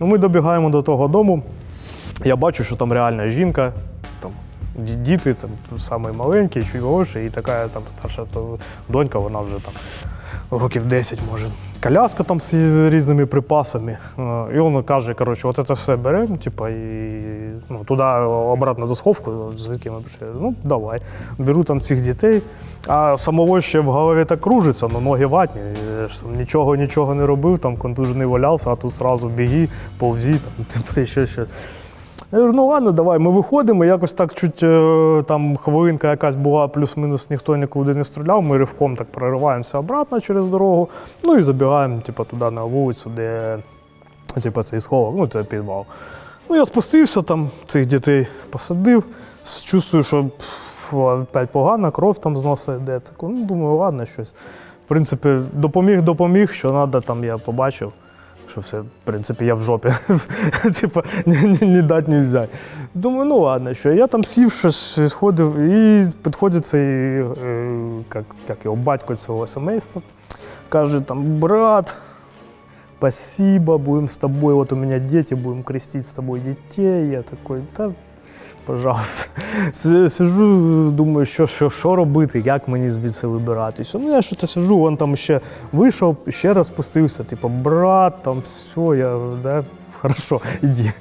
Ну, ми добігаємо до того дому. Я бачу, що там реальна жінка, там діти, там самий маленький, чуть і така там старша то донька, вона вже там років 10 може. Коляска там з різними припасами. Е, І він каже, коротше, от це все беремо, типа, і ну, туди обратно до сховку, звідки ми прийшли. Ну, давай. Беру там цих дітей. А самого ще в голові так кружиться, ну ноги ватні. Нічого, нічого не робив, там контужений валявся, а тут сразу біги, повзі, там, типу, ще щось. Я говорю, ну ладно, давай, ми виходимо. Якось так чуть е, там хвилинка якась була, плюс-мінус ніхто нікуди не стріляв. Ми ривком так прориваємося обратно через дорогу. Ну і забігаємо, типу, туди на вулицю, де типу, цей сховок, ну це підвал. Ну, я спустився там, цих дітей посадив, чувствую, що опять погана, кров там з носа йде. Так, ну, думаю, ладно, щось. В принципі, допоміг, допоміг, що треба, там я побачив. Що все, в принципі, я в жопі. Типа, ні дать, ні взяти. Думаю, ну ладно, що я там сів, щось сходив, і підходить цей, е, як, як його батько цього сімейства, Каже, там, брат, спасибо, будем с тобой, вот у меня дети, будем крестить с тобой детей. Я такий, да, пожалуйста. Сижу, думаю, що, що, що робити, як мені звідси вибиратися. Ну, я що то сижу, вон там ще вийшов, ще раз спустився, типу, брат, там все, я, да, хорошо, іди.